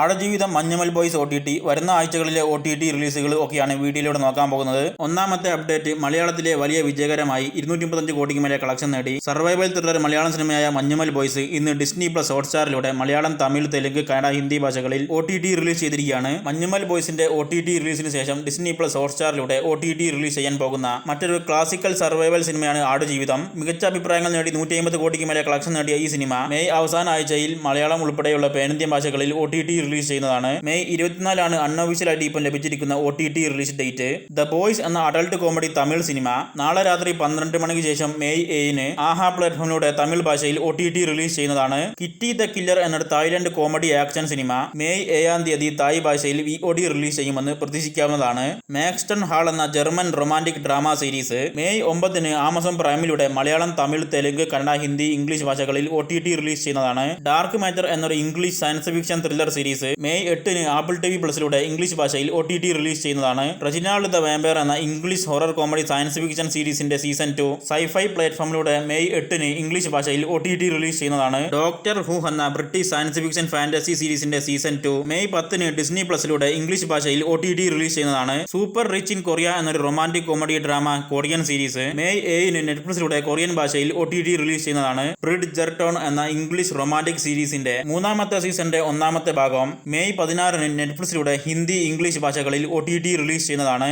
Aadujeevitham Manjummel Boys O T T വരുന്ന ആഴ്ചകളിലെ O T T റിലീസുകൾ ഒക്കെയാണ് വീഡിയോയിലൂടെ നോക്കാൻ പോകുന്നത്. ഒന്നാമത്തെ അപ്ഡേറ്റ് മലയാളത്തിലെ വലിയ വിജയകരമായി ഇരുന്നൂറ്റി മുപ്പത്തഞ്ച് കോടിക്ക് മേലെ കളക്ഷൻ നേടി. സർവൈവൽ ത്രില്ലർ മലയാളം സിനിമയായ മഞ്ഞുമൽ ബോയ്സ് ഇന്ന് ഡിസ്നി പ്ലസ് ഹോട്ട്സ്റ്റാറിലൂടെ മലയാളം തമിഴ് തെലുങ്ക് കന്നഡ ഹിന്ദി ഭാഷകളിൽ ഒ ടി ടി റിലീസ് ചെയ്തിരിക്കുകയാണ്. മഞ്ഞുമൽ ബോയ്സിന്റെ ഒ ടി ടി റിലീസിന് ശേഷം ഡിസ്നി പ്ലസ് ഹോട്ട്സ്റ്റാറിലൂടെ ഒ ടി ടി റിലീസ് ചെയ്യാൻ പോകുന്ന മറ്റൊരു ക്ലാസിക്കൽ സർവൈവൽ സിനിമയാണ് ആടുജീവിതം. മികച്ച അഭിപ്രായങ്ങൾ നേടി നൂറ്റി അമ്പത് കോടിക്ക് മേലെ കളക്ഷൻ നേടിയ ഈ സിനിമ മെയ് അവസാന ആഴ്ചയിൽ മലയാളം ഉൾപ്പെടെയുള്ള പേനന്ത്യ ഭാഷകളിൽ ഒ ടി ടി റിലീസ് ചെയ്യുന്നതാണ്. മെയ് ഇരുപത്തിനാലാണ് അൺഒഫീഷ്യലായിട്ട് ഇപ്പം ലഭിച്ചിരിക്കുന്ന O T T release date the Boys എന്ന അഡൾട്ട് കോമഡി തമിഴ് സിനിമ നാളെ രാത്രി പന്ത്രണ്ട് മണിക്ക് ശേഷം മെയ് ഏഴിന് ആഹാ പ്ലാറ്റ്ഫോമിലൂടെ തമിഴ് ഭാഷയിൽ ഒ ടി ടി റിലീസ് ചെയ്യുന്നതാണ്. കിറ്റി ദ കില്ലർ എന്നൊരു Thailand comedy action cinema May ഏഴാം തീയതി തായ് ഭാഷയിൽ വി ഒ ഡി റിലീസ് ചെയ്യുമെന്ന് പ്രതീക്ഷിക്കാവുന്നതാണ്. മാക്സ്റ്റൺ ഹാൾ എന്ന German romantic drama series May ഒമ്പതിന് ആമസോൺ പ്രൈമിലൂടെ മലയാളം തമിഴ് തെലുങ്ക് കന്നഡ ഹിന്ദി ഇംഗ്ലീഷ് ഭാഷകളിൽ ഒ ടി ടി റിലീസ് ചെയ്യുന്നതാണ്. ഡാർക്ക് മാറ്റർ എന്നൊരു English science fiction thriller series May എട്ടിന് ആപ്പിൾ ടി വി പ്ലസിലൂടെ ഇംഗ്ലീഷ് ഭാഷയിൽ ഒ ടി ടി റിലീസ് ചെയ്യുന്നതാണ്. റജിനാൾഡ് ദ വാമ്പയർ എന്ന English horror comedy science fiction സീരീസിന്റെ സീസൺ ടു സൈഫൈ പ്ലാറ്റ്ഫോമിലൂടെ May എട്ടിന് ഇംഗ്ലീഷ് ഭാഷയിൽ ഒ ടി ടി റിലീസ് ചെയ്യുന്നതാണ്. ഡോക്ടർ ഹു എന്ന ബ്രിട്ടീഷ് സയൻസ് ഫിക്ഷൻ ഫാന്റസി സീരീസിന്റെ സീസൺ ടു മെയ് പത്തിന് ഡിസ്നി പ്ലസിലൂടെ ഇംഗ്ലീഷ് ഭാഷയിൽ ഒ ടി ടി റിലീസ് ചെയ്യുന്നതാണ്. സൂപ്പർ റിച്ച് ഇൻ കൊറിയ എന്നൊരു romantic comedy drama Korean series May ഏഴിന് നെറ്റ്ഫ്ലിക്സിലൂടെ കൊറിയൻ ഭാഷയിൽ ഒ ടി ടി റിലീസ് ചെയ്യുന്നതാണ്. ബ്രിഡ് ജെർട്ടോൺ എന്ന ഇംഗ്ലീഷ് റൊമാന്റിക് സീരീസിന്റെ മൂന്നാമത്തെ സീസണിന്റെ ഒന്നാമത്തെ ഭാഗം മെയ് പതിനാറിന് നെറ്റ്ഫ്ലിക്സിലൂടെ ഹിന്ദി ഇംഗ്ലീഷ് ഭാഷകളിൽ ഒ ടി ടി റിലീസ് ചെയ്യുന്നതാണ്